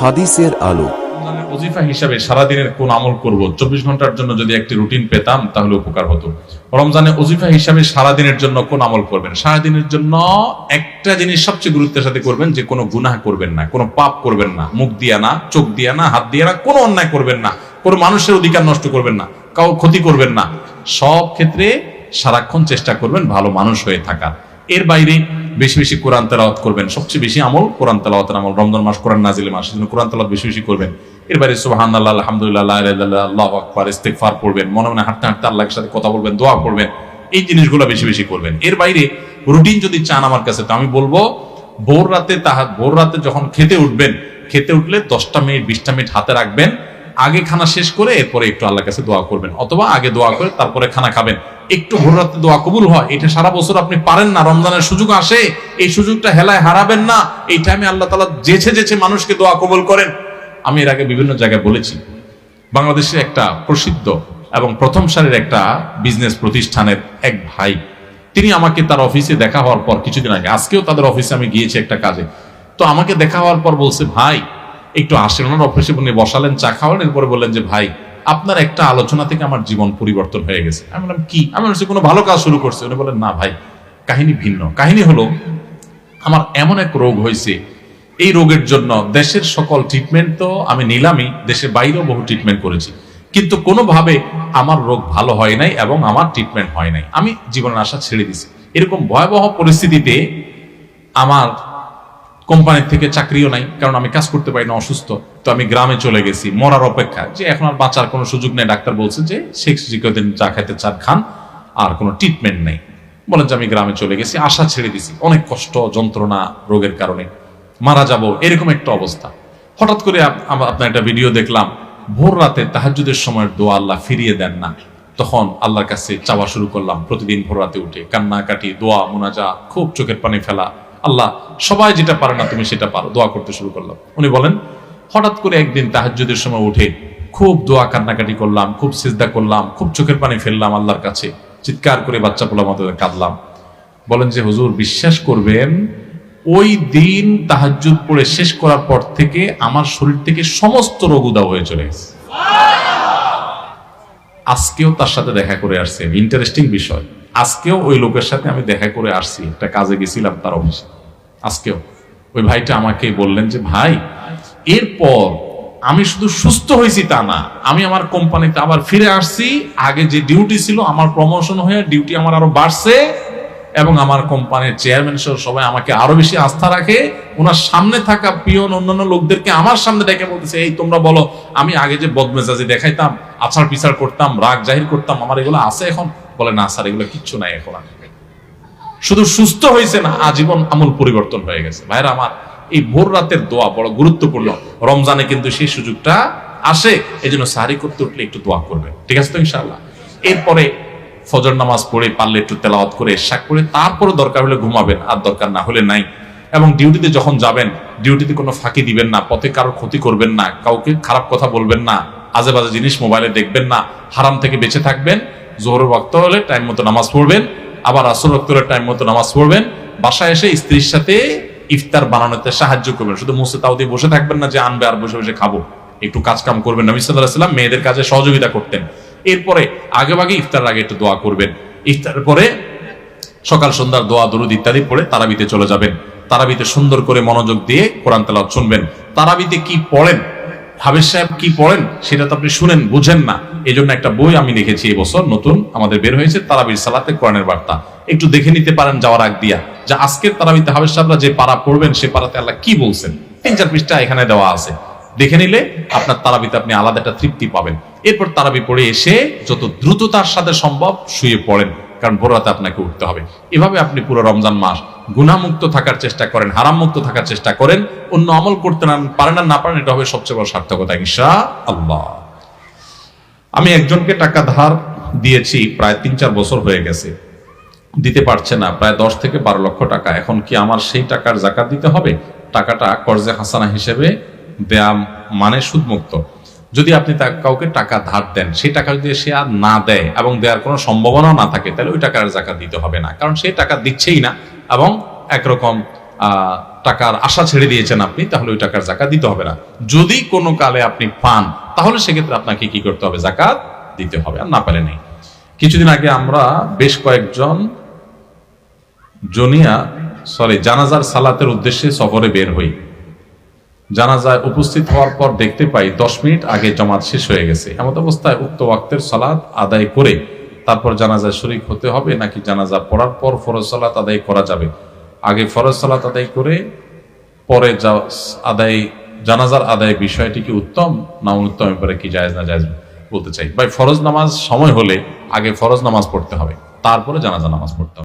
হাদিসের আলো। ওজিফা হিসাবে সারাদিনের কোন আমল করব? চব্বিশ ঘণ্টার জন্য যদি একটি রুটিন পেতাম, তাহলে উপকার হতো। রমজানে ওজিফা হিসাবে সারাদিনের জন্য কোন আমল করবেন? সারাদিনের জন্য একটা জিনিস সবচেয়ে গুরুত্বের সাথে করবেন, যে কোনো গুনাহ করবেন না, কোনো পাপ করবেন না, মুখ দিয়া না, চোখ দিয়া না, হাত দিয়া না, কোনো অন্যায় করবেন না, কোনো মানুষের অধিকার নষ্ট করবেন না কাউ ক্ষতি করবেন না। সব ক্ষেত্রে সারাক্ষণ চেষ্টা করবেন ভালো মানুষ হয়ে থাকার। এর বাইরে বেশি বেশি কোরআন তেলাওয়াত করবেন। সবচেয়ে বেশি আমল কোরআন তেলাওয়াতের আমল। রমজান মাস কোরআন নাজিলের মাস, সেজন্য কোরআন তেলাওয়াত বেশি বেশি করবেন। এর বাইরে সুবহান আল্লাহ আলহামদুলিল্লাহ আল্লাহু আকবার, ইস্তেগফার পড়বেন। মনে মনে হাঁটতে হাঁটতে আল্লাহর সাথে কথা বলবেন, দোয়া করবেন। এই জিনিসগুলো বেশি বেশি করবেন। এর বাইরে রুটিন যদি চান আমার কাছে, তো আমি বলব, ভোর রাতে তাহা ভোর রাতে যখন খেতে উঠবেন, খেতে উঠলে দশটা মিনিট, বিশটা মিনিট হাতে রাখবেন। আগে খানা শেষ করে এরপরে একটু আল্লাহর কাছে দোয়া করবেন। অথবা আগে দোয়া করে তারপরে খানা খাবেন। একটু ভোর রাতে দোয়া কবুল হয়। এটা সারা বছর আপনি পারেন না। রমজানের সুযোগ আসে, এই সুযোগটা হেলায় হারাবেন না। এই টাইমে আল্লাহ তালা যেছে যেছে মানুষকে দোয়া কবুল করেন। আমি এর আগে বিভিন্ন জায়গায় বলেছি, বাংলাদেশে একটা প্রসিদ্ধ এবং প্রথম সারির একটা বিজনেস প্রতিষ্ঠানের এক ভাই, তিনি আমাকে তার অফিসে দেখা হওয়ার পর, কিছুদিন আগে, আজকেও তাদের অফিসে আমি গিয়েছি একটা কাজে। তো আমাকে দেখা হওয়ার পর বলছে, ভাই, একটু আসেন। ওনার অফিসে উনি বসালেন, চা খাওয়ালেন, এরপরে বললেন যে, ভাই আপনার একটা আলোচনা থেকে আমার জীবন পরিবর্তন হয়ে গেছে। আমি বললাম, কি? আমি বলছি, কোনো ভালো কাজ শুরু করছে? উনি বলেন না ভাই, কাহিনী ভিন্ন। কাহিনী হলো, আমার এমন এক রোগ হয়েছে, এই রোগের জন্য দেশের সকল ট্রিটমেন্ট তো আমি নিলামই, দেশের বাইরেও বহু ট্রিটমেন্ট করেছি। কিন্তু কোনোভাবে আমার রোগ ভালো হয় নাই এবং আমার ট্রিটমেন্ট হয় নাই। আমি জীবনের আশা ছেড়ে দিছি। এরকম ভয়াবহ পরিস্থিতিতে আমার কোম্পানির থেকে চাকরিও নাই, কারণ আমি কাজ করতে পারি না, অসুস্থ। তো আমি গ্রামে চলে গেছি, মরার অপেক্ষা যে এখন আর বাঁচার কোনো সুযোগ নেই, ডাক্তার বলছে যে শেখ জিকদিন যা খাইতে চান খান, আর কোনো ট্রিটমেন্ট নেই। বলেন যে আমি গ্রামে চলে গেছি, আশা ছেড়ে দিছি। অনেক কষ্ট, যন্ত্রণা, রোগের কারণে। মারা যাব, এরকম একটা অবস্থা। হঠাৎ করে আপনার একটা ভিডিও দেখলাম, ভোর রাতে তাহাজুদের সময়ের দোয়া আল্লাহ ফিরিয়ে দেন না। তখন আল্লাহর কাছে চাওয়া শুরু করলাম, প্রতিদিন ভোর রাতে উঠে কান্না কাটি দোয়া মোনাজা খুব চোখের পানি ফেলা। আল্লাহ, সবাই যেটা পারে না তুমি সেটা পারো। দোয়া করতে শুরু করলাম। উনি বলেন, হঠাৎ করে একদিন তাহাজ্জুদের সময় উঠে খুব দোয়া কান্নাকাটি করলাম, খুব সিজদা করলাম, খুব চোখের পানি ফেললাম আল্লাহর কাছে। চিৎকার করে বাচ্চা পোলা মতো কাঁদলাম। বলেন যে, হুজুর, বিশ্বাস করবেন, ওই দিন তাহাজ্জুদ পড়ে শেষ করার পর থেকে আমার শরীর থেকে সমস্ত রোগ উদাও হয়ে চলে গেছে। আজকেও তার সাথে দেখা করে আসছে। ইন্টারেস্টিং বিষয়। আজকেও ওই লোকের সাথে আমি দেখা করে আসছি, একটা কাজে গেছিলাম তার অফিসে। আজকেও। ওই ভাইটা আমাকে বললেন যে, ভাই, এরপর আমি শুধু সুস্থ হয়েছি তা না, আমি আমার কোম্পানিতে আবার ফিরে আসছি, আগে যে ডিউটি ছিল আমার প্রমোশন হয়ে ডিউটি আমার আরও বাড়ছে এবং আমার কোম্পানির চেয়ারম্যান সহ সবাই আমাকে আরও বেশি আস্থা রাখে। ওনার সামনে থাকা পিয়ন অন্যান্য লোকদেরকে আমার সামনে ডেকে বলতেছে, এই তোমরা বলো, আমি আগে যে বদমেজাজি দেখাইতাম আছাড় পিছাড় করতাম, রাগ জাহির করতাম, আমার এগুলো আছে এখন? বলে, না স্যার, এগুলো কিচ্ছু নাই এখন শুধু সুস্থ হয়েছে না, আজীবন আমূল পরিবর্তন হয়ে গেছে। ভাইরা, আমার এই ভোর রাতের দোয়া বড় গুরুত্বপূর্ণ। রমজানে কিন্তু সেই সুযোগটা আসে এই জন্য সাহারি করতে উঠলে একটু দোয়া করবে ঠিক আছে তো, ইনশাআল্লাহ? এরপরে ফজর নামাজ পড়ে পারলে একটু তেলাওয়াত করে শাক করে, তারপরে দরকার হলে ঘুমাবেন, আর দরকার না হলে নাই। এবং ডিউটিতে যখন যাবেন, ডিউটিতে কোনো ফাঁকি দিবেন না, পথে কারও ক্ষতি করবেন না, কাউকে খারাপ কথা বলবেন না আজে বাজে জিনিস মোবাইলে দেখবেন না, হারাম থেকে বেঁচে থাকবেন জোহর ওয়াক্ত হলে টাইম মতো নামাজ পড়বেন, আবার আসর ওয়াক্ত হলে টাইম মতো নামাজ পড়বেন। বাসায় এসে স্ত্রীর সাথে ইফতার বানানোতে সাহায্য করবেন। শুধু মুসে তাও দিয়ে বসে থাকবেন না যে আনবে আর বসে বসে খাব। একটু কাজ কাম করবেন। নবী সাল্লাহ সাল্লাম মেয়েদের কাজে সহযোগিতা করতেন। এরপরে আগে ভাগে ইফতার আগে একটু দোয়া করবেন। ইফতারের পরে সকাল সন্ধ্যার দোয়া, দরুদ ইত্যাদি পড়ে তারাবিতে চলে যাবেন। তারাবিতে সুন্দর করে মনোযোগ দিয়ে কোরআন তেলাওয়াত শুনবেন। তারাবিতে কি পড়েন হাবিজ সাহেব কি পড়েন, সেটা তো আপনি শুনেন, বুঝেন না। এই জন্য একটা বই আমি লিখেছি এবছর নতুন, আমাদের বের হয়েছে, তারাবির সালাতে কোরআনের বার্তা। একটু দেখে নিতে পারেন যাওয়ার আগ দিয়া। যে আজকের তারাবিতে হাবিজ সাহেবরা যে পারা পড়বেন, সে পারাতে আল্লাহ কি বলছেন? তিন চার পৃষ্ঠা এখানে দেওয়া আছে। দেখে নিলে আপনার তারাবিতে আপনি আলাদা একটা তৃপ্তি পাবেন। এরপর তারাবি পড়ে এসে যত দ্রুততার সাথে সম্ভব শুয়ে পড়েন। কারণ ভোর রাতে আপনাকে উঠতে হবে। এভাবে আপনি পুরো রমজান মাস গুণামুক্ত থাকার চেষ্টা করেন হারাম মুক্ত থাকার চেষ্টা করেন, অন্য আমল করতে না পারেন আর না পারেন, এটা হবে সবচেয়ে বড় সার্থকতা ইনশা আল্লাহ আমি একজনকে টাকা ধার দিয়েছি, প্রায় তিন চার বছর হয়ে গেছে। দিতে পারছে না, প্রায় দশ থেকে বারো লক্ষ টাকা। এখন কি আমার সেই টাকার জাকাত দিতে হবে? টাকাটা কর্জে হাসানা হিসেবে দেয়া মানে সুদমুক্ত। যদি আপনি কাউকে টাকা ধার দেন, সেই টাকা যদি সে আর না দেয় এবং দেওয়ার কোনো সম্ভাবনাও না থাকে, তাহলে ওই টাকার জাকাত দিতে হবে না। কারণ সেই টাকা দিচ্ছেই না এবং একরকম টাকার আশা ছেড়ে দিয়েছেন আপনি, তাহলে ওই টাকার জাকাত দিতে হবে না। যদি কোনো কালে আপনি পান, তাহলে সেক্ষেত্রে আপনাকে কি করতে হবে? জাকাত দিতে হবে, আর না পেলে নেই। কিছুদিন আগে আমরা বেশ কয়েকজন জনিয়া সরি, জানাজার সালাতের উদ্দেশ্যে সফরে বের হই। জানাজায় উপস্থিত হওয়ার পর দেখতে পাই দশ মিনিট আগে জমাত শেষ হয়ে গেছে। এমত অবস্থায় উক্ত ওয়াক্তের সালাত আদায় করে তারপর জানাজায় শরিক হতে হবে নাকি জানাজা পড়ার পর ফরজ সালাত আদায় করা যাবে? আগে ফরজ সালাত আদায় করে, পরে আদায়, জানাজার আদায় বিষয়টি কি উত্তম না অনুত্তম ব্যাপারে কি জায়েজ না জায়েজ বলতে চাই। ভাই, ফরজ নামাজ সময় হলে আগে ফরজ নামাজ পড়তে হবে, তারপরে জানাজা নামাজ পড়তে হবে।